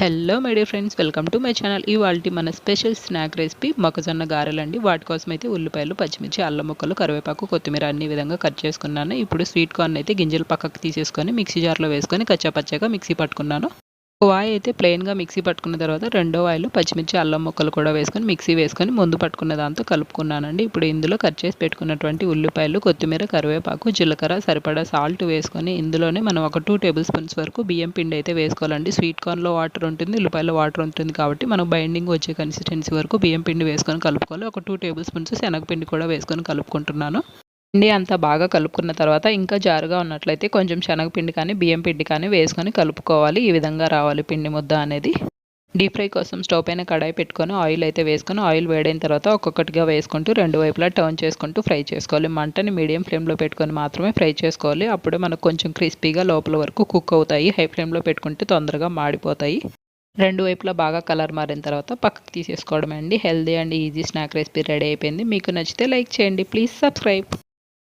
Hello my dear friends welcome to my channel ఇవాళ మన special snack recipe మొక్కజొన్న గారెలండి. వాటి కోసం అయితే ఉల్లిపాయలు పచ్చిమిర్చి అల్లం ముక్కలు కరివేపాకు కొత్తిమీర అన్ని విధంగా కట్ చేసుకున్నాను. ఇప్పుడు స్వీట్ కార్న్ అయితే గింజలు పక్కకు తీసేసుకొని మిక్సీ జార్లో వేసుకొని కచ్చా పచ్చగా మిక్సీ పట్టుకున్నాను. ఒక వాయి అయితే ప్లెయిన్గా మిక్సీ పట్టుకున్న తర్వాత రెండో వాయిలో పచ్చిమిర్చి అల్లం ముక్కలు కూడా వేసుకొని మిక్సీ వేసుకొని ముందు పట్టుకున్న దాంతో కలుపుకున్నానండి. ఇప్పుడు ఇందులో కట్ చేసి పెట్టుకున్నటువంటి ఉల్లిపాయలు కొత్తిమీర కరివేపాకు జీలకర్ర సరిపడా సాల్ట్ వేసుకొని ఇందులోనే మనం ఒక టూ టేబుల్ స్పూన్స్ వరకు బియ్యం పిండి అయితే వేసుకోవాలండి. స్వీట్ కార్న్లో వాటర్ ఉంటుంది ఉల్లిపాయలో వాటర్ ఉంటుంది కాబట్టి మనం బైండింగ్ వచ్చే కన్సిస్టెన్సీ వరకు బియ్యం పిండి వేసుకొని కలుపుకోవాలి. ఒక టూ టేబుల్ స్పూన్స్ శనగపిండి కూడా వేసుకొని కలుపుకుంటున్నాను. పిండి అంతా బాగా కలుపుకున్న తర్వాత ఇంకా జారుగా ఉన్నట్లయితే కొంచెం శనగపిండి కానీ బియ్యం పిండి కానీ వేసుకొని కలుపుకోవాలి. ఈ విధంగా రావాలి పిండి ముద్ద అనేది. డీప్ ఫ్రై కోసం స్టవ్ పైన కడాయి పెట్టుకొని ఆయిల్ అయితే వేసుకొని ఆయిల్ వేడైన తర్వాత ఒక్కొక్కటిగా వేసుకుంటూ రెండు వైపులా టర్న్ చేసుకుంటూ ఫ్రై చేసుకోవాలి. మంటని మీడియం ఫ్లేమ్లో పెట్టుకొని మాత్రమే ఫ్రై చేసుకోవాలి. అప్పుడే మనకు కొంచెం క్రిస్పీగా లోపల వరకు కుక్ అవుతాయి. హై ఫ్లేమ్లో పెట్టుకుంటే తొందరగా మాడిపోతాయి. రెండు వైపులా బాగా కలర్ మారిన తర్వాత పక్కకు తీసేసుకోవడం అండి. Healthy and easy snack recipe ready అయిపోయింది. మీకు నచ్చితే లైక్ చేయండి. Please subscribe.